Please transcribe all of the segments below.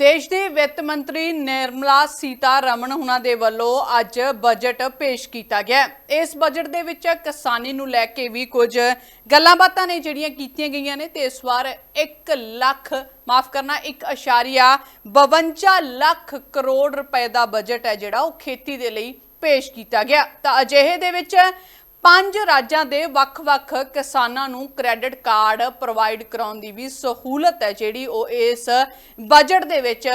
ਦੇਸ਼ ਦੇ ਵਿੱਤ ਮੰਤਰੀ ਨਿਰਮਲਾ ਸੀਤਾ ਰਮਨ ਹੁਣਾਂ ਦੇ ਵੱਲੋਂ ਅੱਜ ਬਜਟ ਪੇਸ਼ ਕੀਤਾ ਗਿਆ ਇਸ ਬਜਟ ਦੇ ਵਿੱਚ ਕਿਸਾਨੀ ਨੂੰ ਲੈ ਕੇ ਵੀ ਕੁਝ ਗੱਲਾਂ ਬਾਤਾਂ ਨੇ ਜਿਹੜੀਆਂ ਕੀਤੀਆਂ ਗਈਆਂ ਨੇ ਤੇ ਇਸ ਵਾਰ 1 ਲੱਖ, ਮਾਫ ਕਰਨਾ 1.52 ਲੱਖ ਕਰੋੜ ਰੁਪਏ ਦਾ ਬਜਟ ਹੈ ਜਿਹੜਾ ਉਹ ਖੇਤੀ ਦੇ ਲਈ ਪੇਸ਼ ਕੀਤਾ ਗਿਆ। ਤਾਂ ਅਜਿਹੇ ਦੇ ਵਿੱਚ ਪੰਜ ਰਾਜਾਂ ਦੇ ਵੱਖ-ਵੱਖ ਕਿਸਾਨਾਂ ਨੂੰ ਕ੍ਰੈਡਿਟ ਕਾਰਡ ਪ੍ਰੋਵਾਈਡ ਕਰਾਉਣ ਦੀ ਵੀ ਸਹੂਲਤ ਹੈ, ਜਿਹੜੀ ਉਹ ਇਸ ਬਜਟ ਦੇ ਵਿੱਚ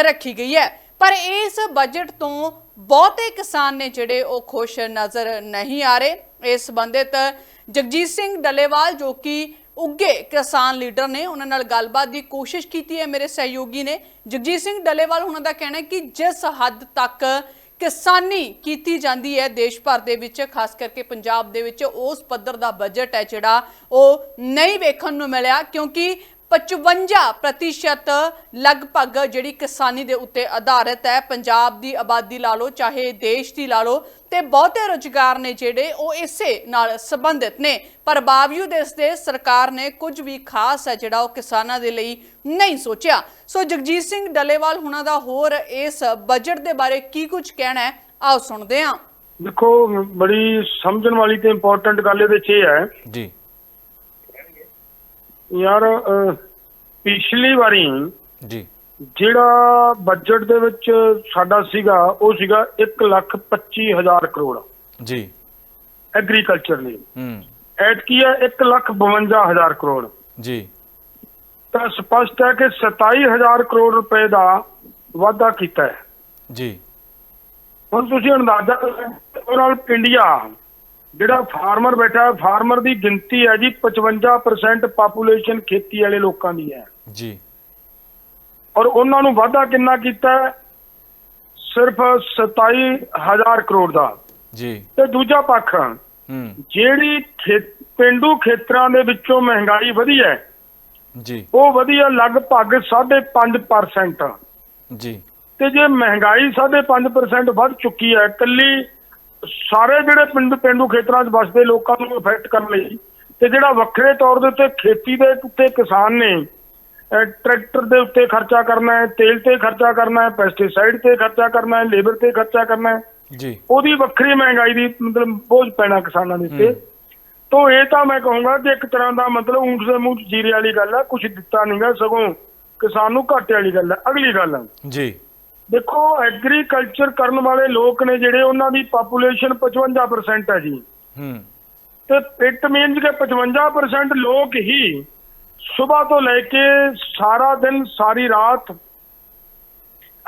ਰੱਖੀ ਗਈ ਹੈ। ਪਰ ਇਸ ਬਜਟ ਤੋਂ ਬਹੁਤੇ ਕਿਸਾਨ ਨੇ ਜਿਹੜੇ ਉਹ ਖੁਸ਼ ਨਜ਼ਰ ਨਹੀਂ ਆ ਰਹੇ। ਇਸ ਸੰਬੰਧਿਤ ਜਗਜੀਤ ਸਿੰਘ ਡੱਲੇਵਾਲ, ਜੋ ਕਿ ਉੱਗੇ ਕਿਸਾਨ ਲੀਡਰ ਨੇ, ਉਹਨਾਂ ਨਾਲ ਗੱਲਬਾਤ ਦੀ ਕੋਸ਼ਿਸ਼ ਕੀਤੀ ਹੈ ਮੇਰੇ ਸਹਿਯੋਗੀ ਨੇ। ਜਗਜੀਤ ਸਿੰਘ ਡੱਲੇਵਾਲ, ਉਹਨਾਂ ਦਾ ਕਹਿਣਾ ਹੈ ਕਿ ਜਿਸ ਹੱਦ ਤੱਕ ਕਿਸਾਨੀ ਕੀਤੀ ਜਾਂਦੀ ਹੈ ਦੇਸ਼ ਭਰ ਦੇ ਵਿੱਚ, ਖਾਸ ਕਰਕੇ ਪੰਜਾਬ ਦੇ ਵਿੱਚ। ਉਸ ਪੱਧਰ ਦਾ ਬਜਟ ਹੈ ਜਿਹੜਾ ਉਹ ਨਹੀਂ ਵੇਖਣ ਨੂੰ ਮਿਲਿਆ, ਕਿਉਂਕਿ 55% ਲਗਭਗ ਜਿਹੜੀ ਕਿਸਾਨੀ ਦੇ ਉੱਤੇ ਆਧਾਰਿਤ ਹੈ। ਪੰਜਾਬ ਦੀ ਆਬਾਦੀ ਲਾ ਲਓ ਚਾਹੇ ਦੇਸ਼ ਦੀ ਲਾ ਲਓ ਤੇ ਬਹੁਤੇ ਰੁਜ਼ਗਾਰ ਨੇ ਜਿਹੜੇ ਉਹ ਇਸੇ ਨਾਲ ਸੰਬੰਧਿਤ ਨੇ। ਪਰ ਬਾਵਜੂਦ ਇਸ ਦੇ ਸਰਕਾਰ ਨੇ ਕੁਝ ਵੀ ਖਾਸ ਹੈ ਜਿਹੜਾ ਉਹ ਕਿਸਾਨਾਂ ਦੇ ਲਈ ਨਹੀਂ ਸੋਚਿਆ। ਸੋ ਜਗਜੀਤ ਸਿੰਘ ਡੱਲੇਵਾਲ ਹੁਣਾਂ ਦਾ ਹੋਰ ਇਸ ਬਜਟ ਦੇ ਬਾਰੇ ਕੀ ਕੁਝ ਕਹਿਣਾ ਹੈ ਆਓ ਸੁਣਦੇ ਹਾਂ। ਦੇਖੋ ਬੜੀ ਸਮਝਣ ਵਾਲੀ ਤੇ ਇੰਪੋਰਟੈਂਟ ਗੱਲ ਇਹਦੇ 'ਚ ਇਹ ਹੈ ਜੀ। ਯਾਰ ਪਿਛਲੀ ਵਾਰੀ ਜੀ। ਜਿਹੜਾ ਬਜਟ ਦੇ ਵਿੱਚ ਸਾਡਾ ਸੀਗਾ ਉਹ ਸੀਗਾ 1 ਲੱਖ 25 ਹਜ਼ਾਰ ਕਰੋੜ। ਜੀ। ਐਗਰੀਕਲਚਰ ਲਈ। ਹੂੰ। ਐਡ ਕੀ ਹੈ 1 ਲੱਖ 52 ਹਜ਼ਾਰ ਕਰੋੜ। ਜੀ। ਤਾਂ ਸਪਸ਼ਟ ਹੈ ਕਿ 27 ਹਜ਼ਾਰ ਕਰੋੜ ਰੁਪਏ ਦਾ ਵਾਅਦਾ ਕੀਤਾ ਹੈ। ਜੀ। ਹੁਣ ਤੁਸੀਂ ਅੰਦਾਜ਼ਾ ਓਵਰਆਲ ਇੰਡੀਆ ਜਿਹੜਾ ਫਾਰਮਰ ਬੈਠਾ ਫਾਰਮਰ ਦੀ ਗਿਣਤੀ ਹੈ ਜੀ 55% ਪਾਪੂਲੇਸ਼ਨ ਖੇਤੀ ਵਾਲੇ ਲੋਕਾਂ ਦੀ ਹੈ। ਜੀ। ਔਰ ਉਹਨਾਂ ਨੂੰ ਵਾਅਦਾ ਕਿੰਨਾ ਕੀਤਾ ਹੈ? ਸਿਰਫ 27000 ਕਰੋੜ ਦਾ। ਜੀ। ਤੇ ਦੂਜਾ ਪੱਖ ਹੂੰ। ਜਿਹੜੀ ਪਿੰਡੂ ਖੇਤਰਾਂ ਦੇ ਵਿੱਚੋਂ ਮਹਿੰਗਾਈ ਵਧੀ ਹੈ ਜੀ। ਉਹ ਵਧੀ ਹੈ ਲਗਭਗ 5.5% ਜੀ। ਤੇ ਜੇ ਮਹਿੰਗਾਈ 5.5% ਵੱਧ ਚੁੱਕੀ ਹੈ ਕੱਲੀ ਸਾਰੇ ਜਿਹੜੇ ਪਿੰਡ ਪਿੰਡੂ ਖੇਤਰਾਂ 'ਚ ਵੱਸਦੇ ਲੋਕਾਂ ਨੂੰ ਇਫੈਕਟ ਕਰਨ ਲਈ ਤੇ ਜਿਹੜਾ ਵੱਖਰੇ ਤੌਰ ਦੇ ਉੱਤੇ ਖੇਤੀ ਦੇ ਉੱਤੇ ਕਿਸਾਨ ਨੇ ਟਰੈਕਟਰ ਦੇ ਉੱਤੇ ਖਰਚਾ ਕਰਨਾ ਹੈ ਤੇਲ ਤੇ ਖਰਚਾ ਕਰਨਾ ਹੈ ਪੈਸਟੀਸਾਈਡ ਤੇ ਖਰਚਾ ਕਰਨਾ ਹੈ ਲੇਬਰ ਤੇ ਖਰਚਾ ਕਰਨਾ ਹੈ ਜੀ। ਉਹਦੀ ਵੱਖਰੀ ਮਹਿੰਗਾਈ ਦੀ ਮਤਲਬ ਬੋਝ ਪੈਣਾ ਕਿਸਾਨਾਂ ਦੇ ਉੱਤੇ। ਤੋਂ ਇਹ ਤਾਂ ਮੈਂ ਕਹੂੰਗਾ ਕਿ ਇੱਕ ਤਰ੍ਹਾਂ ਦਾ ਮਤਲਬ ਊਂਠ ਦੇ ਮੂੰਹ 'ਚ ਜੀਰੇ ਵਾਲੀ ਗੱਲ ਹੈ ਕੁਝ ਦਿੱਤਾ ਨਹੀਂਗਾ ਸਗੋਂ ਕਿਸਾਨ ਨੂੰ ਘਾਟੇ ਵਾਲੀ ਗੱਲ ਹੈ ਅਗਲੀ ਗੱਲ ਜੀ। ਦੇਖੋ ਐਗਰੀਕਲਚਰ ਕਰਨ ਵਾਲੇ ਲੋਕ ਨੇ ਜਿਹੜੇ ਉਹਨਾਂ ਦੀ ਪਾਪੂਲੇਸ਼ਨ 55% ਹੈ ਜੀ। ਹੂੰ। ਤੇ ਇਟ ਮੀਨਸ ਕਿ 55% ਲੋਕ ਹੀ ਸਵੇਰ ਤੋਂ ਲੈ ਕੇ ਸਾਰਾ ਦਿਨ ਸਾਰੀ ਰਾਤ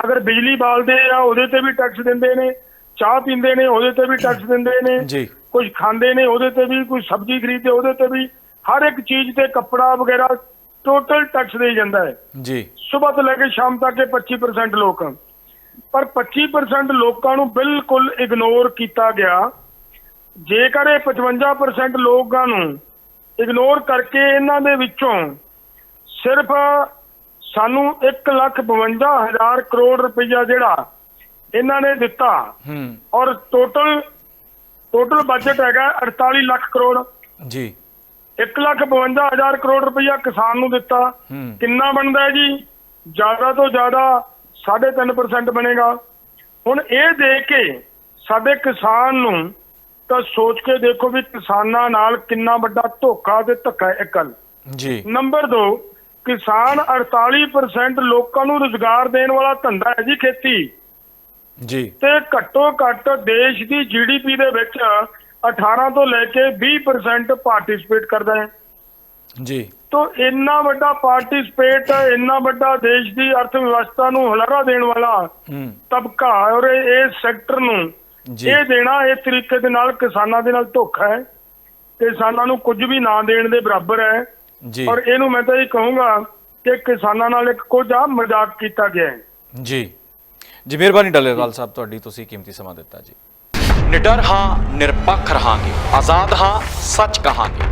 ਅਗਰ ਬਿਜਲੀ ਬਾਲਦੇ ਆ ਉਹਦੇ ਤੇ ਵੀ ਟੈਕਸ ਦਿੰਦੇ ਨੇ ਚਾਹ ਪੀਂਦੇ ਨੇ ਉਹਦੇ ਤੇ ਵੀ ਟੈਕਸ ਦਿੰਦੇ ਨੇ ਜੀ। ਕੁਝ ਖਾਂਦੇ ਨੇ ਉਹਦੇ ਤੇ ਵੀ ਕੋਈ ਸਬਜ਼ੀ ਖਰੀਦਦੇ ਉਹਦੇ ਤੇ ਵੀ ਹਰ ਇੱਕ ਚੀਜ਼ ਤੇ ਕੱਪੜਾ ਵਗੈਰਾ ਟੋਟਲ ਟੈਕਸ ਦੇ ਜਾਂਦਾ ਹੈ। ਜੀ। ਸਵੇਰ ਤੋਂ ਲੈ ਕੇ ਸ਼ਾਮ ਤੱਕ ਇਹ 25% ਲੋਕ ਪਰ 25% ਲੋਕਾਂ ਨੂੰ ਬਿਲਕੁਲ ਇਗਨੋਰ ਕੀਤਾ ਗਿਆ। ਜੇਕਰ ਇਹ 55% ਲੋਕਾਂ ਨੂੰ ਇਗਨੋਰ ਕਰਕੇ ਇਹਨਾਂ ਦੇ ਵਿੱਚੋਂ ਸਿਰਫ ਸਾਨੂੰ 1,52,000 ਕਰੋੜ ਰੁਪਈਆ ਜਿਹੜਾ ਇਹਨਾਂ ਨੇ ਦਿੱਤਾ ਹੂੰ। ਔਰ ਟੋਟਲ ਟੋਟਲ ਬਜਟ ਹੈਗਾ 48 ਲੱਖ ਕਰੋੜ। ਜੀ। 1,52,000 ਕਰੋੜ ਰੁਪਈਆ ਕਿਸਾਨ ਨੂੰ ਦਿੱਤਾ। ਕਿੰਨਾ ਬਣਦਾ ਹੈ ਜੀ? ਜ਼ਿਆਦਾ ਤੋਂ ਜ਼ਿਆਦਾ 3.5% ਬਣੇਗਾ। ਹੁਣ ਇਹ ਦੇ ਕੇ ਸਾਡੇ ਕਿਸਾਨ ਨੂੰ ਤਾਂ ਸੋਚ ਕੇ ਦੇਖੋ ਵੀ ਕਿਸਾਨਾਂ ਨਾਲ ਕਿੰਨਾ ਵੱਡਾ ਧੋਖਾ ਤੇ ਧੱਕਾ ਹੈ ਇੱਕ ਗੱਲ। ਜੀ। ਨੰਬਰ 2 ਕਿਸਾਨ 48% ਲੋਕਾਂ ਨੂੰ ਰੁਜ਼ਗਾਰ ਦੇਣ ਵਾਲਾ ਧੰਦਾ ਹੈ ਜੀ ਖੇਤੀ। ਜੀ। ਤੇ ਘੱਟੋ ਘੱਟ ਦੇਸ਼ ਦੀ ਜੀਡੀਪੀ ਦੇ ਵਿੱਚ 18 ਤੋਂ ਲੈ ਕੇ 20% ਪਾਰਟਿਸਿਪੇਟ ਕਰਦਾ ਹੈ। ਜੀ। ਤੋ ਇੰਨਾ ਵੱਡਾ ਪਾਰਟਿਸਿਪੇਟ ਇੰਨਾ ਵੱਡਾ ਦੇਸ਼ ਦੀ ਅਰਥ ਵਿਵਸਥਾ ਨੂੰ ਹੁਲਾਰਾ ਦੇਣ ਵਾਲਾ ਤਬਕਾ ਔਰ ਇਹ ਸੈਕਟਰ ਨੂੰ ਇਹ ਦੇਣਾ ਇਸ ਤਰੀਕੇ ਦੇ ਨਾਲ ਕਿਸਾਨਾਂ ਦੇ ਨਾਲ ਧੋਖਾ ਹੈ। ਕਿਸਾਨਾਂ ਨੂੰ ਕੁਝ ਵੀ ਨਾ ਦੇਣ ਦੇ ਬਰਾਬਰ ਹੈ। ਜੀ। ਔਰ ਇਹਨੂੰ ਮੈਂ ਤਾਂ ਇਹ ਕਹੂੰਗਾ ਕਿ ਕਿਸਾਨਾਂ ਨਾਲ ਇੱਕ ਕੋਝਾ ਮਜ਼ਾਕ ਕੀਤਾ ਗਿਆ ਹੈ। ਜੀ। ਜੀ ਮਿਹਰਬਾਨੀ ਡੱਲੇਵਾਲ ਸਾਹਿਬ ਤੁਹਾਡੀ ਤੁਸੀਂ ਕੀਮਤੀ ਸਮਾਂ ਦਿੱਤਾ ਜੀ। ਨਿਡਰ ਹਾਂ ਨਿਰਪੱਖ ਰਹਾਂਗੇ। ਆਜ਼ਾਦ ਹਾਂ ਸੱਚ ਕਹਾਂਗੇ।